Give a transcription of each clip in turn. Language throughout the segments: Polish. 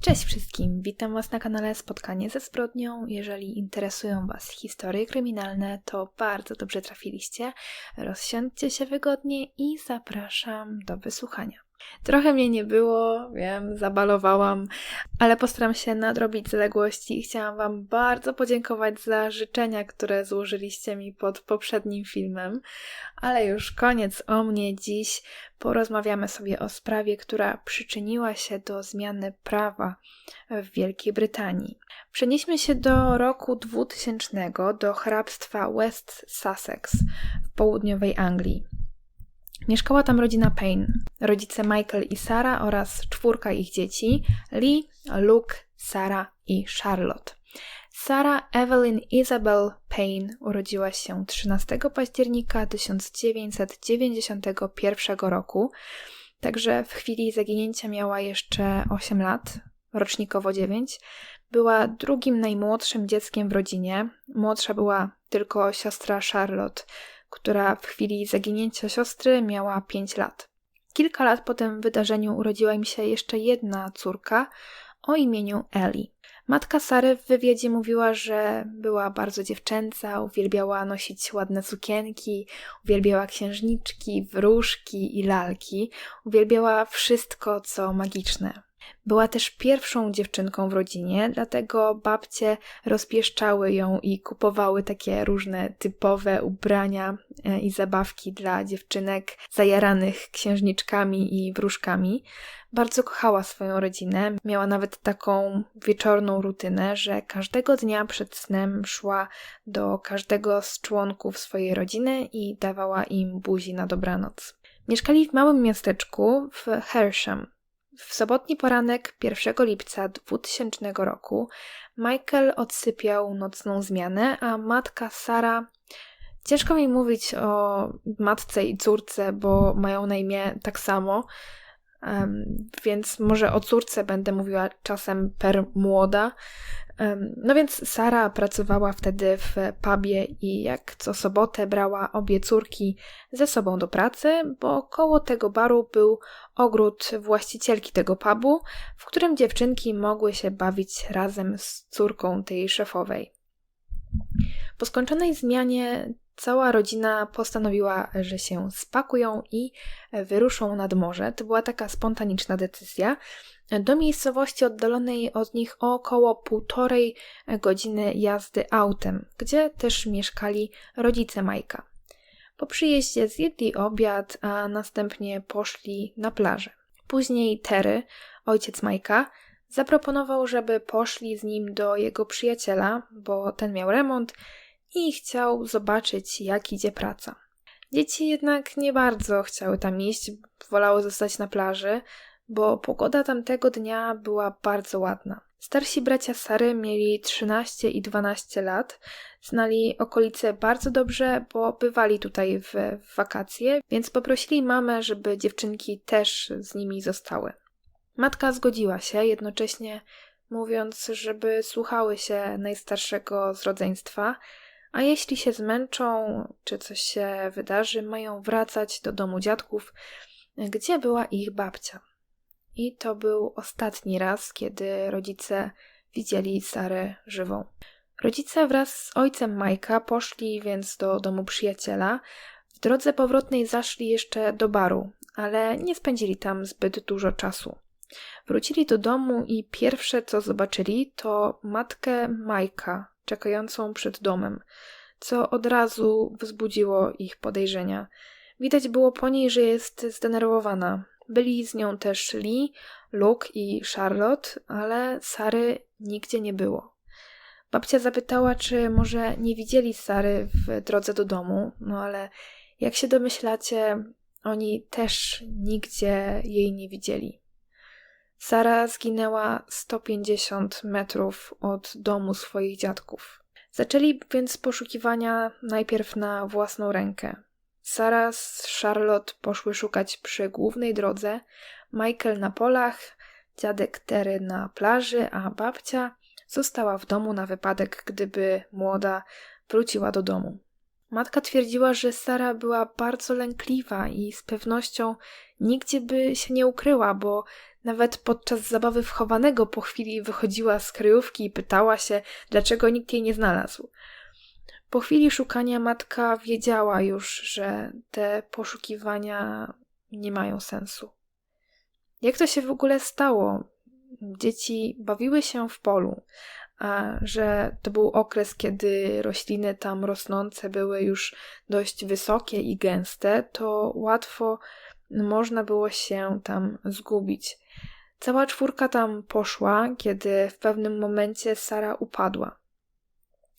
Cześć wszystkim, witam Was na kanale Spotkanie ze Zbrodnią. Jeżeli interesują Was historie kryminalne, to bardzo dobrze trafiliście. Rozsiądźcie się wygodnie i zapraszam do wysłuchania. Trochę mnie nie było, wiem, zabalowałam, ale postaram się nadrobić zaległości i chciałam Wam bardzo podziękować za życzenia, które złożyliście mi pod poprzednim filmem. Ale już koniec o mnie. Dziś porozmawiamy sobie o sprawie, która przyczyniła się do zmiany prawa w Wielkiej Brytanii. Przenieśmy się do roku 2000, do hrabstwa West Sussex w południowej Anglii. Mieszkała tam rodzina Payne, rodzice Michael i Sara oraz czwórka ich dzieci Lee, Luke, Sara i Charlotte. Sara Evelyn Isabel Payne urodziła się 13 października 1991 roku, także w chwili zaginięcia miała jeszcze 8 lat, rocznikowo 9. Była drugim najmłodszym dzieckiem w rodzinie. Młodsza była tylko siostra Charlotte, która w chwili zaginięcia siostry miała 5 lat. Kilka lat po tym wydarzeniu urodziła im się jeszcze jedna córka o imieniu Ellie. Matka Sary w wywiadzie mówiła, że była bardzo dziewczęca, uwielbiała nosić ładne sukienki, uwielbiała księżniczki, wróżki i lalki, uwielbiała wszystko, co magiczne. Była też pierwszą dziewczynką w rodzinie, dlatego babcie rozpieszczały ją i kupowały takie różne typowe ubrania e, i zabawki dla dziewczynek zajaranych księżniczkami i wróżkami. Bardzo kochała swoją rodzinę, miała nawet taką wieczorną rutynę, że każdego dnia przed snem szła do każdego z członków swojej rodziny i dawała im buzi na dobranoc. Mieszkali w małym miasteczku w Hersham, w sobotni poranek 1 lipca 2000 roku Michael odsypiał nocną zmianę, a matka Sara. Ciężko mi mówić o matce i córce, bo mają na imię tak samo, um, więc może o córce będę mówiła czasem per młoda. No więc Sara pracowała wtedy w pubie i jak co sobotę brała obie córki ze sobą do pracy, bo koło tego baru był ogród właścicielki tego pubu, w którym dziewczynki mogły się bawić razem z córką tej szefowej. Po skończonej zmianie cała rodzina postanowiła, że się spakują i wyruszą nad morze. To była taka spontaniczna decyzja, do miejscowości oddalonej od nich około półtorej godziny jazdy autem, gdzie też mieszkali rodzice Majka. Po przyjeździe zjedli obiad, a następnie poszli na plażę. Później Terry, ojciec Majka, zaproponował, żeby poszli z nim do jego przyjaciela, bo ten miał remont i chciał zobaczyć, jak idzie praca. Dzieci jednak nie bardzo chciały tam iść, wolały zostać na plaży, bo pogoda tamtego dnia była bardzo ładna. Starsi bracia Sary mieli 13 i 12 lat, znali okolice bardzo dobrze, bo bywali tutaj w, wakacje, więc poprosili mamę, żeby dziewczynki też z nimi zostały. Matka zgodziła się, jednocześnie mówiąc, żeby słuchały się najstarszego z rodzeństwa, a jeśli się zmęczą czy coś się wydarzy, mają wracać do domu dziadków, gdzie była ich babcia. I to był ostatni raz, kiedy rodzice widzieli Sarę żywą. Rodzice wraz z ojcem Majka poszli więc do domu przyjaciela. W drodze powrotnej zaszli jeszcze do baru, ale nie spędzili tam zbyt dużo czasu. Wrócili do domu i pierwsze co zobaczyli to matkę Majka czekającą przed domem, co od razu wzbudziło ich podejrzenia. Widać było po niej, że jest zdenerwowana. Byli z nią też Lee, Luke i Charlotte, ale Sary nigdzie nie było. Babcia zapytała, czy może nie widzieli Sary w drodze do domu, no ale jak się domyślacie, oni też nigdzie jej nie widzieli. Sara zginęła 150 metrów od domu swoich dziadków. Zaczęli więc poszukiwania najpierw na własną rękę. Sara z Charlotte poszły szukać przy głównej drodze, Michael na polach, dziadek Tery na plaży, a babcia została w domu na wypadek, gdyby młoda wróciła do domu. Matka twierdziła, że Sara była bardzo lękliwa i z pewnością nigdzie by się nie ukryła, bo nawet podczas zabawy wchowanego po chwili wychodziła z kryjówki i pytała się, dlaczego nikt jej nie znalazł. Po chwili szukania matka wiedziała już, że te poszukiwania nie mają sensu. Jak to się w ogóle stało? Dzieci bawiły się w polu, że to był okres, kiedy rośliny tam rosnące były już dość wysokie i gęste, to łatwo można było się tam zgubić. Cała czwórka tam poszła, kiedy w pewnym momencie Sara upadła.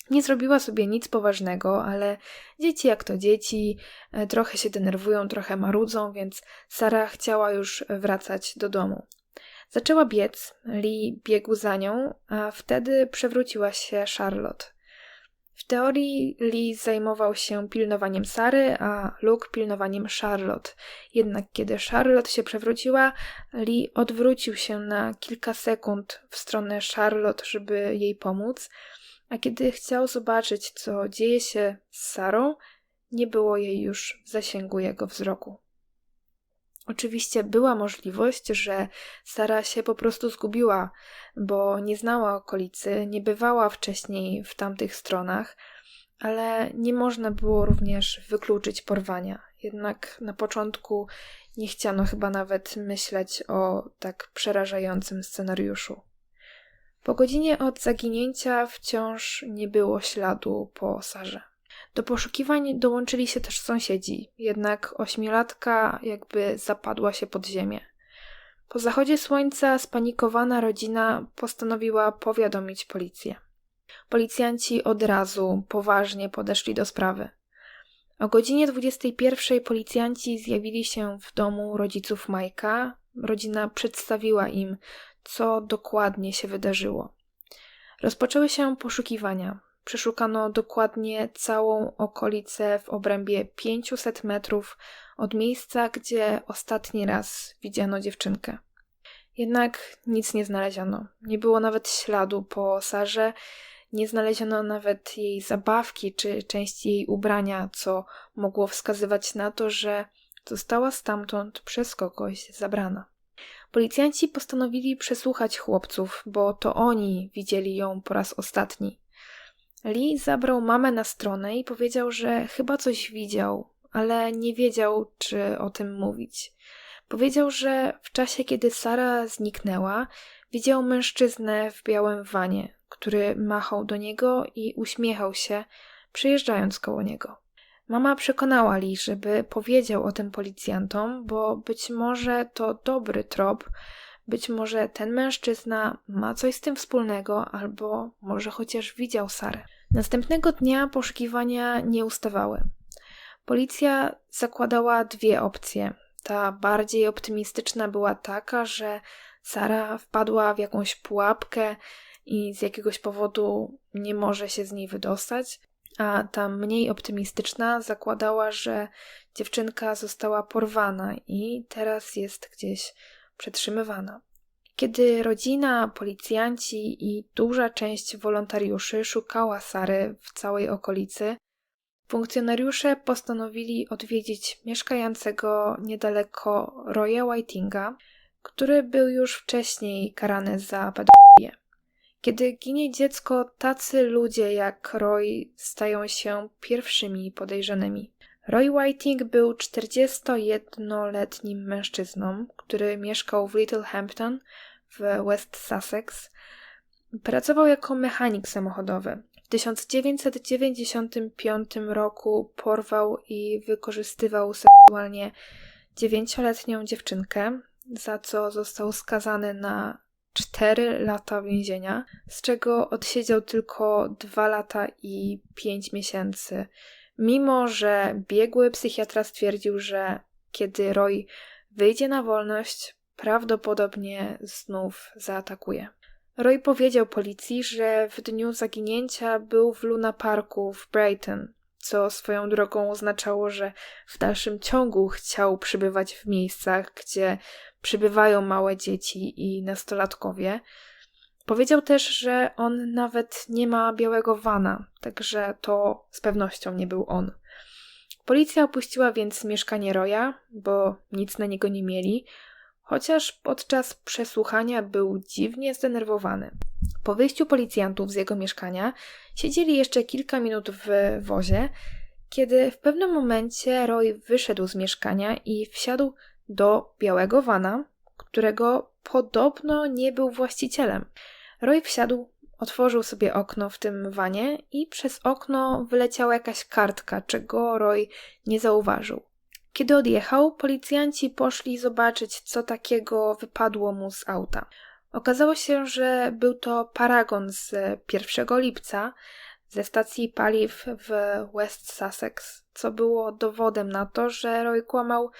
Nie zrobiła sobie nic poważnego, ale dzieci jak to dzieci, e, trochę się denerwują, trochę marudzą, więc Sara chciała już wracać do domu. Zaczęła biec, Lee biegł za nią, a wtedy przewróciła się Charlotte. W teorii Lee zajmował się pilnowaniem Sary, a Luke pilnowaniem Charlotte. Jednak kiedy Charlotte się przewróciła, Lee odwrócił się na kilka sekund w stronę Charlotte, żeby jej pomóc, a kiedy chciał zobaczyć, co dzieje się z Sarą, nie było jej już w zasięgu jego wzroku. Oczywiście była możliwość, że Sara się po prostu zgubiła, bo nie znała okolicy, nie bywała wcześniej w tamtych stronach, ale nie można było również wykluczyć porwania. Jednak na początku nie chciano chyba nawet myśleć o tak przerażającym scenariuszu. Po godzinie od zaginięcia wciąż nie było śladu po Sarze. Do poszukiwań dołączyli się też sąsiedzi, jednak ośmiolatka jakby zapadła się pod ziemię. Po zachodzie słońca spanikowana rodzina postanowiła powiadomić policję. Policjanci od razu poważnie podeszli do sprawy. O godzinie 21 policjanci zjawili się w domu rodziców Majka. Rodzina przedstawiła im, co dokładnie się wydarzyło. Rozpoczęły się poszukiwania. Przeszukano dokładnie całą okolicę w obrębie 500 metrów od miejsca, gdzie ostatni raz widziano dziewczynkę. Jednak nic nie znaleziono. Nie było nawet śladu po Sarze, nie znaleziono nawet jej zabawki czy części jej ubrania, co mogło wskazywać na to, że została stamtąd przez kogoś zabrana. Policjanci postanowili przesłuchać chłopców, bo to oni widzieli ją po raz ostatni. Lee zabrał mamę na stronę i powiedział, że chyba coś widział, ale nie wiedział, czy o tym mówić. Powiedział, że w czasie, kiedy Sara zniknęła, widział mężczyznę w białym wanie, który machał do niego i uśmiechał się, przejeżdżając koło niego. Mama przekonała Lee, żeby powiedział o tym policjantom, bo być może to dobry trop, być może ten mężczyzna ma coś z tym wspólnego, albo może chociaż widział Sarę. Następnego dnia poszukiwania nie ustawały. Policja zakładała dwie opcje. Ta bardziej optymistyczna była taka, że Sara wpadła w jakąś pułapkę i z jakiegoś powodu nie może się z niej wydostać, a ta mniej optymistyczna zakładała, że dziewczynka została porwana i teraz jest gdzieś Kiedy rodzina, policjanci i duża część wolontariuszy szukała Sary w całej okolicy, funkcjonariusze postanowili odwiedzić mieszkającego niedaleko Roya Whitinga, który był już wcześniej karany za pedofilię. Kiedy ginie dziecko, tacy ludzie jak Roy stają się pierwszymi podejrzanymi. Roy Whiting był 41-letnim mężczyzną, który mieszkał w Littlehampton w West Sussex. Pracował jako mechanik samochodowy. W 1995 roku porwał i wykorzystywał seksualnie dziewięcioletnią dziewczynkę, za co został skazany na 4 lata więzienia, z czego odsiedział tylko 2 lata i 5 miesięcy mimo że biegły psychiatra stwierdził, że kiedy Roy wyjdzie na wolność, prawdopodobnie znów zaatakuje. Roy powiedział policji, że w dniu zaginięcia był w Luna Parku w Brighton, co swoją drogą oznaczało, że w dalszym ciągu chciał przybywać w miejscach, gdzie przybywają małe dzieci i nastolatkowie, Powiedział też, że on nawet nie ma białego wana, także to z pewnością nie był on. Policja opuściła więc mieszkanie Roya, bo nic na niego nie mieli, chociaż podczas przesłuchania był dziwnie zdenerwowany. Po wyjściu policjantów z jego mieszkania siedzieli jeszcze kilka minut w wozie, kiedy w pewnym momencie Roy wyszedł z mieszkania i wsiadł do białego wana, którego podobno nie był właścicielem. Roy wsiadł, otworzył sobie okno w tym wanie i przez okno wyleciała jakaś kartka, czego Roy nie zauważył. Kiedy odjechał, policjanci poszli zobaczyć, co takiego wypadło mu z auta. Okazało się, że był to paragon z 1 lipca ze stacji paliw w West Sussex, co było dowodem na to, że Roy kłamał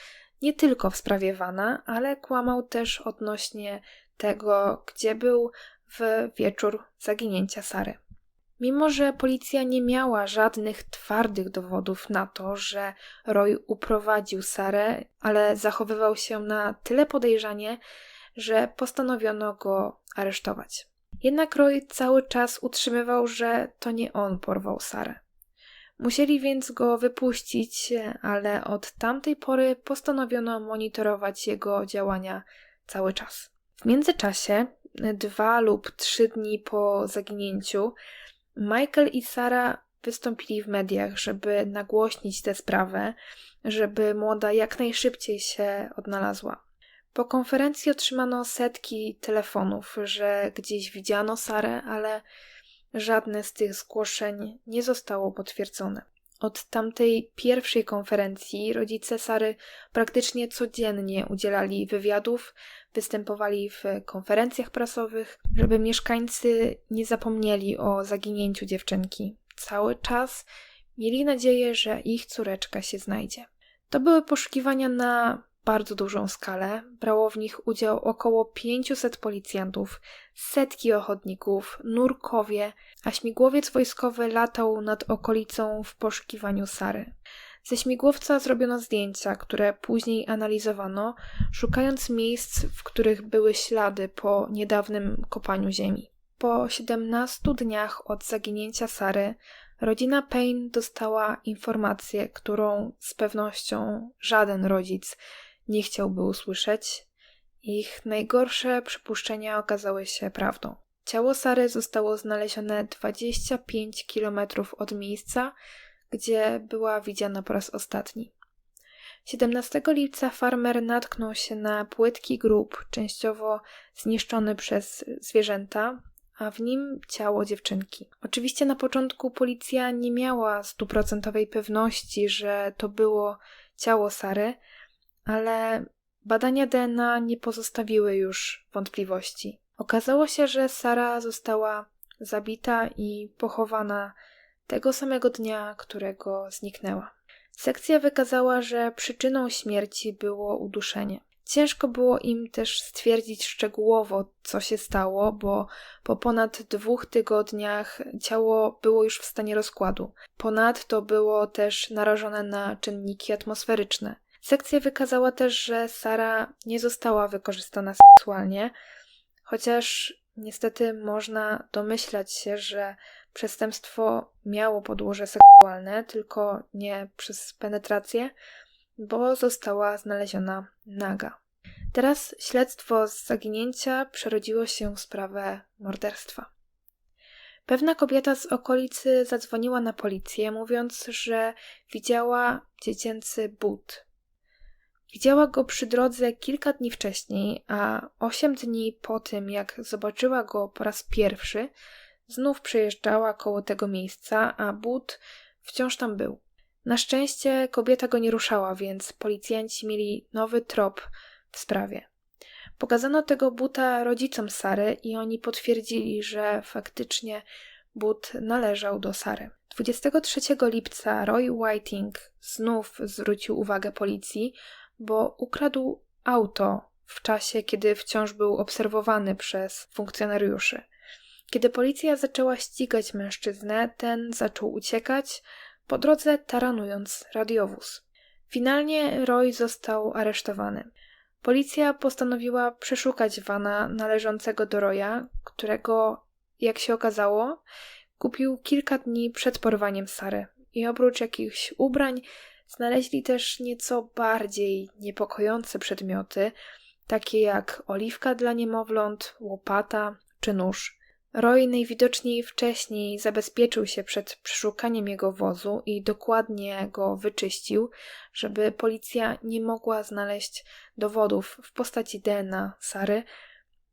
nie tylko w sprawie Wana, ale kłamał też odnośnie tego, gdzie był w wieczór zaginięcia Sary. Mimo, że policja nie miała żadnych twardych dowodów na to, że Roy uprowadził Sarę, ale zachowywał się na tyle podejrzanie, że postanowiono go aresztować. Jednak Roy cały czas utrzymywał, że to nie on porwał Sarę. Musieli więc go wypuścić, ale od tamtej pory postanowiono monitorować jego działania cały czas. W międzyczasie, dwa lub trzy dni po zaginięciu, Michael i Sara wystąpili w mediach, żeby nagłośnić tę sprawę, żeby młoda jak najszybciej się odnalazła. Po konferencji otrzymano setki telefonów, że gdzieś widziano Sarę, ale żadne z tych zgłoszeń nie zostało potwierdzone. Od tamtej pierwszej konferencji rodzice Sary praktycznie codziennie udzielali wywiadów, występowali w konferencjach prasowych, żeby mieszkańcy nie zapomnieli o zaginięciu dziewczynki. Cały czas mieli nadzieję, że ich córeczka się znajdzie. To były poszukiwania na bardzo dużą skalę. Brało w nich udział około 500 policjantów, setki ochotników, nurkowie, a śmigłowiec wojskowy latał nad okolicą w poszukiwaniu Sary. Ze śmigłowca zrobiono zdjęcia, które później analizowano, szukając miejsc, w których były ślady po niedawnym kopaniu ziemi. Po 17 dniach od zaginięcia Sary, rodzina Payne dostała informację, którą z pewnością żaden rodzic nie chciałby usłyszeć. Ich najgorsze przypuszczenia okazały się prawdą. Ciało Sary zostało znalezione 25 km od miejsca, gdzie była widziana po raz ostatni. 17 lipca farmer natknął się na płytki grób, częściowo zniszczony przez zwierzęta, a w nim ciało dziewczynki. Oczywiście na początku policja nie miała stuprocentowej pewności, że to było ciało Sary, ale badania DNA nie pozostawiły już wątpliwości. Okazało się, że Sara została zabita i pochowana tego samego dnia, którego zniknęła. Sekcja wykazała, że przyczyną śmierci było uduszenie. Ciężko było im też stwierdzić szczegółowo, co się stało, bo po ponad dwóch tygodniach ciało było już w stanie rozkładu. Ponadto było też narażone na czynniki atmosferyczne. Sekcja wykazała też, że Sara nie została wykorzystana seksualnie, chociaż niestety można domyślać się, że przestępstwo miało podłoże seksualne, tylko nie przez penetrację, bo została znaleziona naga. Teraz śledztwo z zaginięcia przerodziło się w sprawę morderstwa. Pewna kobieta z okolicy zadzwoniła na policję, mówiąc, że widziała dziecięcy but Widziała go przy drodze kilka dni wcześniej, a osiem dni po tym, jak zobaczyła go po raz pierwszy, znów przejeżdżała koło tego miejsca, a but wciąż tam był. Na szczęście kobieta go nie ruszała, więc policjanci mieli nowy trop w sprawie. Pokazano tego buta rodzicom Sary i oni potwierdzili, że faktycznie but należał do Sary. 23 lipca Roy Whiting znów zwrócił uwagę policji, bo ukradł auto w czasie, kiedy wciąż był obserwowany przez funkcjonariuszy. Kiedy policja zaczęła ścigać mężczyznę, ten zaczął uciekać, po drodze taranując radiowóz. Finalnie Roy został aresztowany. Policja postanowiła przeszukać wana należącego do Roya, którego, jak się okazało, kupił kilka dni przed porwaniem Sary i oprócz jakichś ubrań Znaleźli też nieco bardziej niepokojące przedmioty, takie jak oliwka dla niemowląt, łopata czy nóż. Roy najwidoczniej wcześniej zabezpieczył się przed przeszukaniem jego wozu i dokładnie go wyczyścił, żeby policja nie mogła znaleźć dowodów w postaci DNA Sary,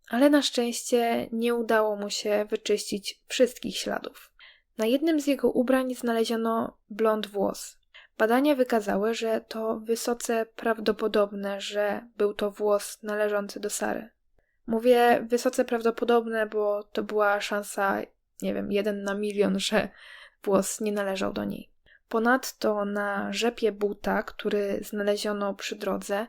ale na szczęście nie udało mu się wyczyścić wszystkich śladów. Na jednym z jego ubrań znaleziono blond włos. Badania wykazały, że to wysoce prawdopodobne, że był to włos należący do Sary. Mówię wysoce prawdopodobne, bo to była szansa, nie wiem, jeden na milion, że włos nie należał do niej. Ponadto na rzepie buta, który znaleziono przy drodze,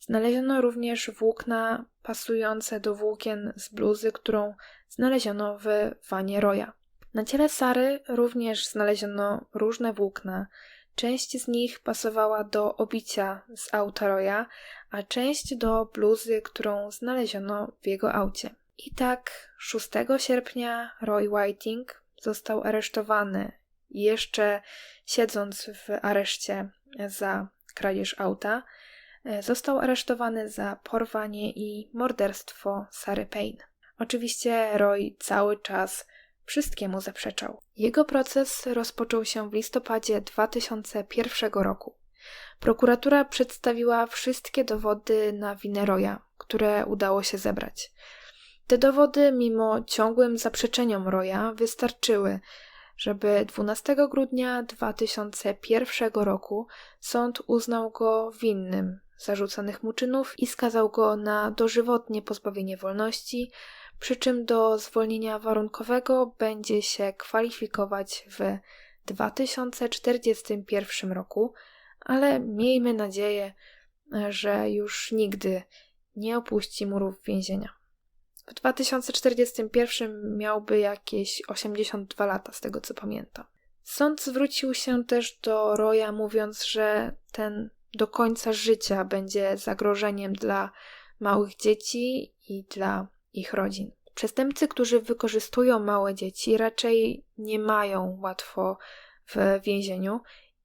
znaleziono również włókna pasujące do włókien z bluzy, którą znaleziono w wanie Roya. Na ciele Sary również znaleziono różne włókna. Część z nich pasowała do obicia z auta Roya, a część do bluzy, którą znaleziono w jego aucie. I tak 6 sierpnia Roy Whiting został aresztowany, jeszcze siedząc w areszcie za kradzież auta, został aresztowany za porwanie i morderstwo Sary Payne. Oczywiście Roy cały czas wszystkiemu zaprzeczał. Jego proces rozpoczął się w listopadzie 2001 roku. Prokuratura przedstawiła wszystkie dowody na winę Roya, które udało się zebrać. Te dowody, mimo ciągłym zaprzeczeniom Roya, wystarczyły, żeby 12 grudnia 2001 roku sąd uznał go winnym zarzucanych mu czynów i skazał go na dożywotnie pozbawienie wolności, przy czym do zwolnienia warunkowego będzie się kwalifikować w 2041 roku, ale miejmy nadzieję, że już nigdy nie opuści murów więzienia. W 2041 miałby jakieś 82 lata, z tego co pamiętam. Sąd zwrócił się też do Roya, mówiąc, że ten do końca życia będzie zagrożeniem dla małych dzieci i dla ich rodzin. Przestępcy, którzy wykorzystują małe dzieci, raczej nie mają łatwo w więzieniu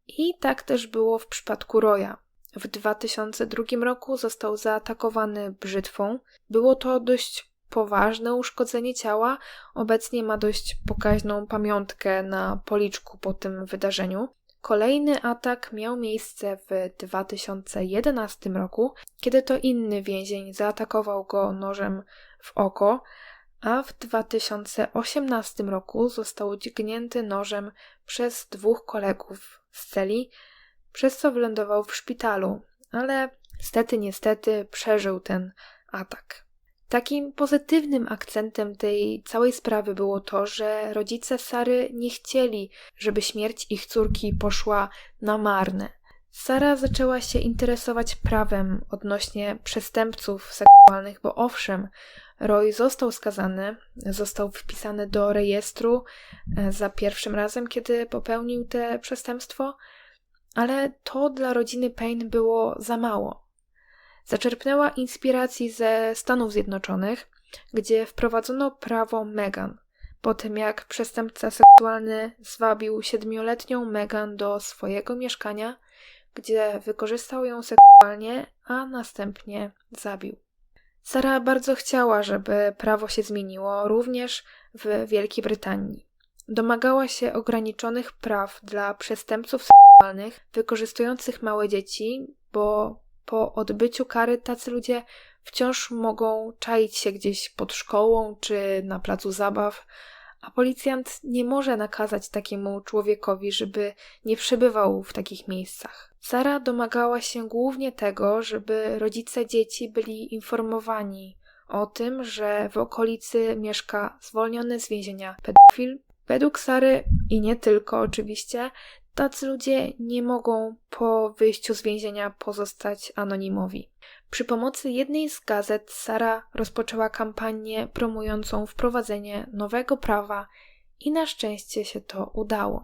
i tak też było w przypadku Roya. W 2002 roku został zaatakowany brzytwą. Było to dość poważne uszkodzenie ciała. Obecnie ma dość pokaźną pamiątkę na policzku po tym wydarzeniu. Kolejny atak miał miejsce w 2011 roku, kiedy to inny więzień zaatakował go nożem w oko, a w 2018 roku został dźgnięty nożem przez dwóch kolegów z celi, przez co wylądował w szpitalu, ale niestety, niestety przeżył ten atak. Takim pozytywnym akcentem tej całej sprawy było to, że rodzice Sary nie chcieli, żeby śmierć ich córki poszła na marne. Sara zaczęła się interesować prawem odnośnie przestępców seksualnych, bo owszem, Roy został skazany, został wpisany do rejestru e, za pierwszym razem, kiedy popełnił te przestępstwo, ale to dla rodziny Payne było za mało. Zaczerpnęła inspiracji ze Stanów Zjednoczonych, gdzie wprowadzono prawo Megan, po tym jak przestępca seksualny zwabił siedmioletnią Megan do swojego mieszkania, gdzie wykorzystał ją seksualnie, a następnie zabił. Sara bardzo chciała, żeby prawo się zmieniło również w Wielkiej Brytanii. Domagała się ograniczonych praw dla przestępców seksualnych wykorzystujących małe dzieci, bo po odbyciu kary tacy ludzie wciąż mogą czaić się gdzieś pod szkołą czy na placu zabaw, a policjant nie może nakazać takiemu człowiekowi, żeby nie przebywał w takich miejscach. Sara domagała się głównie tego, żeby rodzice dzieci byli informowani o tym, że w okolicy mieszka zwolniony z więzienia pedofil. Według Sary i nie tylko oczywiście, tacy ludzie nie mogą po wyjściu z więzienia pozostać anonimowi. Przy pomocy jednej z gazet Sara rozpoczęła kampanię promującą wprowadzenie nowego prawa i na szczęście się to udało.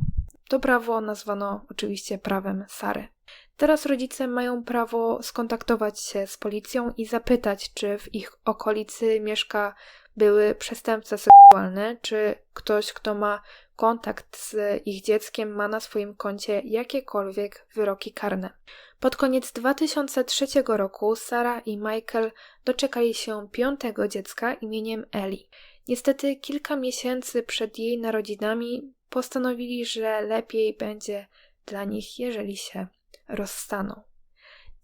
To prawo nazwano oczywiście prawem Sary. Teraz rodzice mają prawo skontaktować się z policją i zapytać, czy w ich okolicy mieszka były przestępca seksualny, czy ktoś, kto ma kontakt z ich dzieckiem, ma na swoim koncie jakiekolwiek wyroki karne. Pod koniec 2003 roku Sara i Michael doczekali się piątego dziecka imieniem Ellie. Niestety kilka miesięcy przed jej narodzinami postanowili, że lepiej będzie dla nich, jeżeli się rozstaną.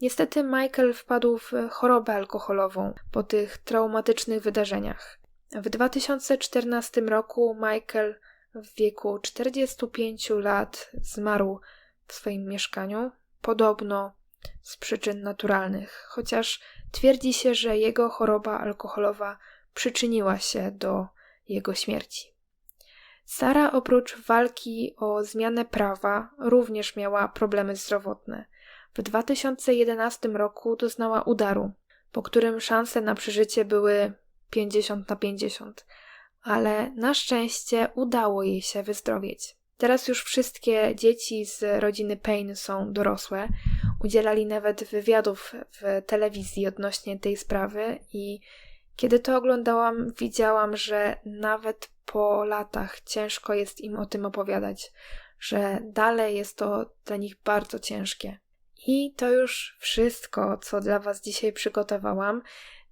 Niestety Michael wpadł w chorobę alkoholową po tych traumatycznych wydarzeniach. W 2014 roku Michael w wieku 45 lat zmarł w swoim mieszkaniu, podobno z przyczyn naturalnych, chociaż twierdzi się, że jego choroba alkoholowa przyczyniła się do jego śmierci. Sara oprócz walki o zmianę prawa również miała problemy zdrowotne. W 2011 roku doznała udaru, po którym szanse na przeżycie były 50 na 50, ale na szczęście udało jej się wyzdrowieć. Teraz już wszystkie dzieci z rodziny Payne są dorosłe. Udzielali nawet wywiadów w telewizji odnośnie tej sprawy i kiedy to oglądałam, widziałam, że nawet po latach ciężko jest im o tym opowiadać, że dalej jest to dla nich bardzo ciężkie. I to już wszystko, co dla Was dzisiaj przygotowałam.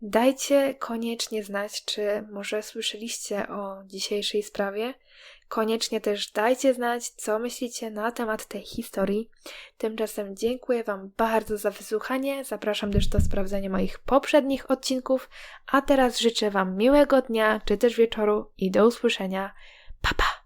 Dajcie koniecznie znać, czy może słyszeliście o dzisiejszej sprawie. Koniecznie też dajcie znać, co myślicie na temat tej historii. Tymczasem dziękuję Wam bardzo za wysłuchanie. Zapraszam też do sprawdzenia moich poprzednich odcinków. A teraz życzę Wam miłego dnia czy też wieczoru i do usłyszenia. Pa pa!